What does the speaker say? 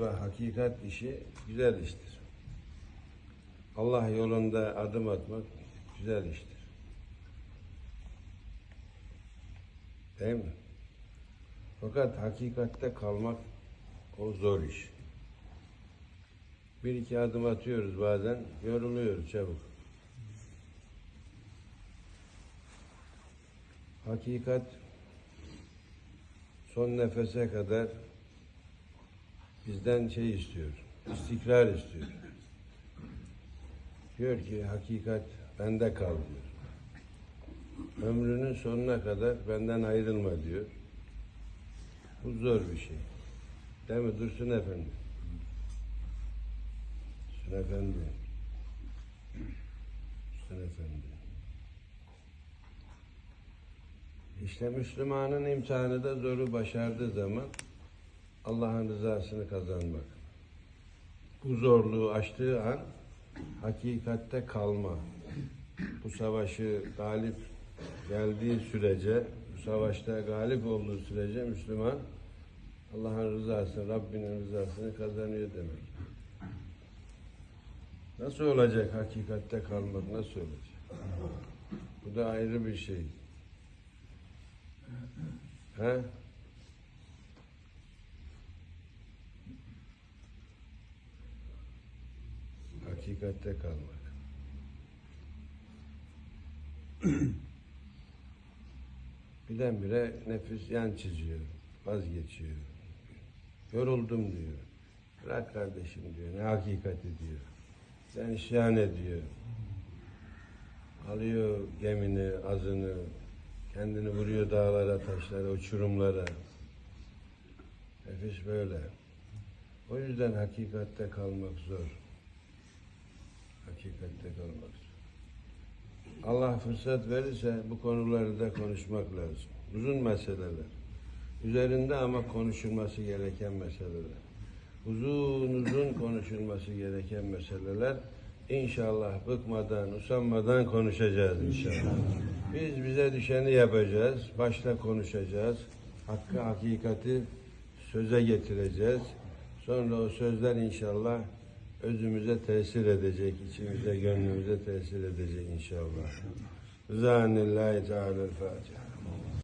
ve hakikat işi güzel iştir. Allah yolunda adım atmak güzel iştir. Değil mi? Fakat hakikatte kalmak o zor iş. Bir iki adım atıyoruz bazen, yoruluyoruz çabuk. Hakikat son nefese kadar bizden şey istiyor, istikrar istiyor. Diyor ki hakikat bende kal diyor. Ömrünün sonuna kadar benden ayrılma diyor. Bu zor bir şey. Değil mi Dursun Efendi? Dursun Efendi. Dursun Efendi. İşte Müslümanın imtihanı da zoru başardığı zaman Allah'ın rızasını kazanmak. Bu zorluğu aştığı an hakikatte kalma. Bu savaşı galip geldiği sürece, bu savaşta galip olduğu sürece Müslüman Allah'ın rızasını, Rabbinin rızasını kazanıyor demek. Nasıl olacak hakikatte kalmak, nasıl olacak? Bu da ayrı bir şey. He? Hakikatte kalmak. Birdenbire nefis yan çiziyor, vazgeçiyor. Yoruldum diyor. Bırak kardeşim diyor, ne hakikati diyor. Sen isyan ediyor. Alıyor gemini, azını, kendini vuruyor dağlara, taşlara, uçurumlara. Nefis böyle. O yüzden hakikatte kalmak zor. Hakikatte kalmak zor. Allah fırsat verirse bu konuları da konuşmak lazım. Uzun meseleler. Üzerinde ama konuşulması gereken meseleler. Uzun uzun konuşulması gereken meseleler. İnşallah bıkmadan, usanmadan konuşacağız inşallah. Biz bize düşeni yapacağız. Başta konuşacağız. Hakkı, hakikati söze getireceğiz. Sonra o sözler inşallah özümüze tesir edecek, içimize, gönlümüze tesir edecek inşallah. Rızanillahi Teala'l-Fatiha.